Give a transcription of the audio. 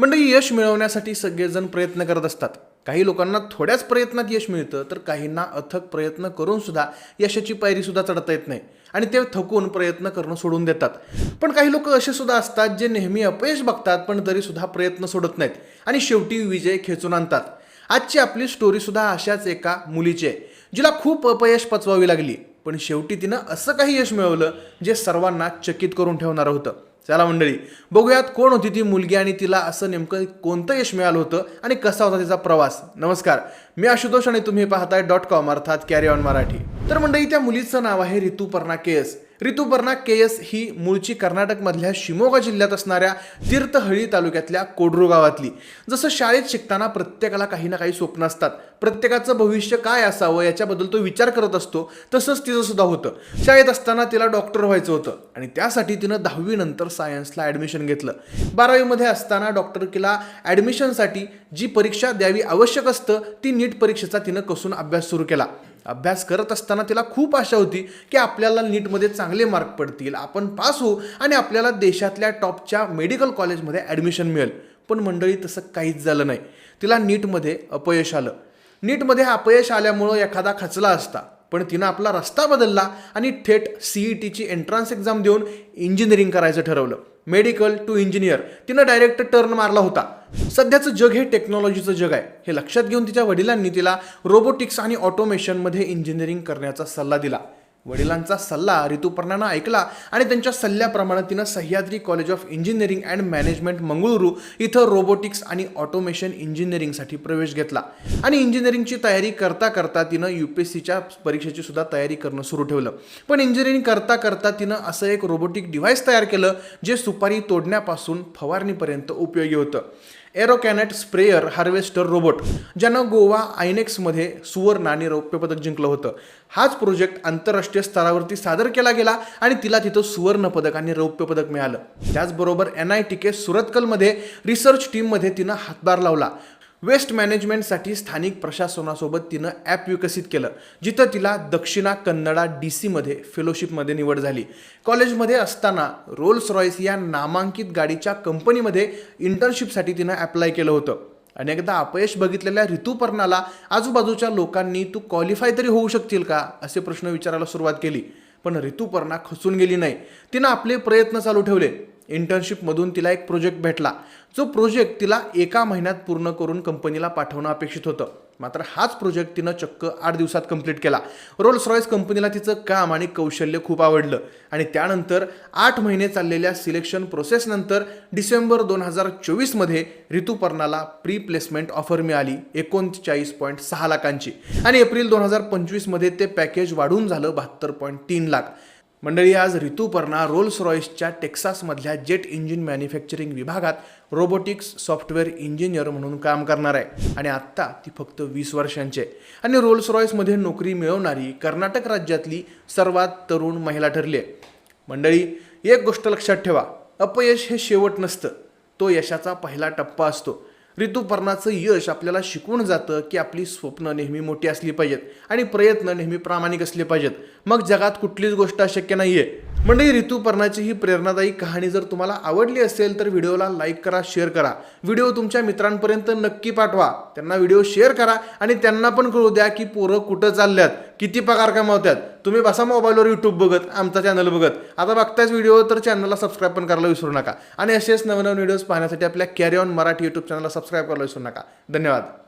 मंडळी यश मिळवण्यासाठी सगळेजण प्रयत्न करत असतात. काही लोकांना थोड्याच प्रयत्नात यश मिळतं तर काहींना अथक प्रयत्न करून सुद्धा यशाची पायरी सुद्धा चढता येत नाही आणि ते थकून प्रयत्न करणं सोडून देतात. पण काही लोक असे सुद्धा असतात जे नेहमी अपयश बघतात पण तरी सुद्धा प्रयत्न सोडत नाहीत आणि शेवटी विजय खेचून आणतात. आजची आपली स्टोरी सुद्धा अशाच एका मुलीची आहे जिला खूप अपयश पचवावी लागली. पण शेवटी तिनं असं काही यश मिळवलं जे सर्वांना चकित करून ठेवणारं होतं. चला मंडळी बघूयात कोण होती ती मुलगी आणि तिला असं नेमकं कोणतं यश मिळालं होतं आणि कसा होता तिचा प्रवास. नमस्कार मी आशुतोष आणि तुम्ही पाहताय डॉट कॉम अर्थात कॅरी ऑन मराठी. तर मंडळी त्या मुलीचं नाव आहे Rituparna K S Rituparna K S ही मूळची कर्नाटकमधल्या शिमोगा जिल्ह्यात असणाऱ्या तीर्थहळ्ळी तालुक्यातल्या कोडरू गावातली. जसं शाळेत शिकताना प्रत्येकाला काही ना काही स्वप्न असतात. प्रत्येकाचं भविष्य काय असावं याच्याबद्दल तो विचार करत असतो. तसंच तिचं सुद्धा होतं. शाळेत असताना तिला डॉक्टर व्हायचं होतं. आणि त्यासाठी तिनं दहावीनंतर सायन्सला ॲडमिशन घेतलं. बारावीमध्ये असताना डॉक्टरकीला ॲडमिशनसाठी जी परीक्षा द्यावी आवश्यक असतं ती नीट परीक्षेचा तिनं कसून अभ्यास सुरू केला. अभ्यास करत असताना तिला खूप आशा होती की आपल्याला नीटमध्ये चांगले मार्क पडतील. आपण पास होऊ आणि आपल्याला देशातल्या टॉपच्या मेडिकल कॉलेजमध्ये ॲडमिशन मिळेल. पण मंडळी तसं काहीच झालं नाही. तिला नीटमध्ये अपयश आलं. नीटमध्ये अपयश आल्यामुळं एखादा खचला असता. पण तिनं आपला रस्ता बदलला आणि थेट सी ई टीची एंट्रन्स एक्झाम देऊन इंजिनिअरिंग करायचं ठरवलं. मेडिकल टू इंजिनियर तिनं डायरेक्ट टर्न मारला होता. सध्याचं जग हे टेक्नॉलॉजीचं जग आहे. हे लक्षात घेऊन तिच्या वडिलांनी तिला रोबोटिक्स आणि ऑटोमेशनमध्ये इंजिनिअरिंग करण्याचा सल्ला दिला. वडिलांचा सल्ला ऋतुपर्णानं ऐकला आणि त्यांच्या सल्ल्याप्रमाणे तिनं Sahyadri college of engineering and management Mangaluru इथं रोबोटिक्स आणि ऑटोमेशन इंजिनिअरिंगसाठी प्रवेश घेतला. आणि इंजिनिअरिंगची तयारी करता करता तिनं यू पी एस सीच्या परीक्षेची सुद्धा तयारी करणं सुरू ठेवलं. पण इंजिनिअरिंग करता करता तिनं असं एक रोबोटिक डिव्हाइस तयार केलं जे सुपारी तोडण्यापासून फवारणीपर्यंत उपयोगी होतं. एरोकॅनेट स्प्रेयर हार्वेस्टर रोबोट ज्यानं गोवा आयनेक्समध्ये सुवर्ण आणि रौप्य पदक जिंकलं होतं. हाच प्रोजेक्ट आंतरराष्ट्रीय स्तरावरती सादर केला गेला आणि तिला तिथं सुवर्ण पदक आणि रौप्य पदक मिळालं. त्याचबरोबर एन आय टी के सुरतकलमध्ये रिसर्च टीममध्ये तिनं हातभार लावला. वेस्ट मॅनेजमेंटसाठी स्थानिक प्रशासनासोबत तिनं ॲप विकसित केलं जिथं तिला दक्षिणा कन्नडा डी सीमध्ये फेलोशिपमध्ये निवड झाली. कॉलेजमध्ये असताना रोल्स रॉयस या नामांकित गाडीच्या कंपनीमध्ये इंटर्नशिपसाठी तिनं ॲप्लाय केलं होतं. अनेकदा अपयश बघितलेल्या ऋतुपर्णाला आजूबाजूच्या लोकांनी तू क्वालिफाय तरी होऊ शकतील का? असे प्रश्न विचारायला सुरुवात केली. पण ऋतुपर्णा खचून गेली नाही. तिनं आपले प्रयत्न चालू ठेवले. इंटर्नशिपमधून तिला एक प्रोजेक्ट भेटला. जो प्रोजेक्ट तिला एका महिन्यात पूर्ण करून कंपनीला पाठवणं अपेक्षित होतं. मात्र हाच प्रोजेक्ट तिनं चक्क आठ दिवसात कंप्लीट केला. रोल्स रॉयस कंपनीला तिचं काम आणि कौशल्य खूप आवडलं. आणि त्यानंतर आठ महिने चाललेल्या सिलेक्शन प्रोसेसनंतर डिसेंबर दोन हजार चोवीसमध्ये ऋतुपर्णाला प्री प्लेसमेंट ऑफर मिळाली. एकोणचाळीस पॉईंट सहा लाखांची. आणि एप्रिल दोन हजार पंचवीसमध्ये ते पॅकेज वाढून झालं बहात्तर पॉईंट तीन लाख. मंडळी आज ऋतुपर्णा रोल्स रॉईसच्या टेक्सासमधल्या जेट इंजिन मॅन्युफॅक्चरिंग विभागात रोबोटिक्स सॉफ्टवेअर इंजिनियर म्हणून काम करणार आहे. आणि आत्ता ती फक्त वीस वर्षांची आहे. आणि रोल्स रॉईसमध्ये नोकरी मिळवणारी कर्नाटक राज्यातली सर्वात तरुण महिला ठरली आहे. मंडळी एक गोष्ट लक्षात ठेवा. अपयश हे शेवट नसतं. तो यशाचा पहिला टप्पा असतो. ऋतुपर्णाचं यश आपल्याला शिकवून जातं की आपली स्वप्न नेहमी मोठी असली पाहिजेत आणि प्रयत्न नेहमी प्रामाणिक असले पाहिजेत. मग जगात कुठलीच गोष्ट अशक्य नाहीये. म्हणजे ऋतुपर्णाची ही प्रेरणादायी कहाणी जर तुम्हाला आवडली असेल तर व्हिडिओला लाईक करा शेअर करा. व्हिडिओ तुमच्या मित्रांपर्यंत नक्की पाठवा. त्यांना व्हिडिओ शेअर करा आणि त्यांना पण कळू द्या की पोरं कुठं चालल्यात किती पगार कमावतात तुम्ही बसा मोबाईलवर यूट्यूब बघत आमचा चॅनल बघत. आता बघताच व्हिडिओ तर चॅनलला सबस्क्राईब पण करायला विसरू नका. आणि असेच नवनवीन व्हिडिओज पाहण्यासाठी आपल्या कॅरी ऑन मराठी यूट्यूब चॅनलला सबस्क्राईब करायला विसरू नका. धन्यवाद.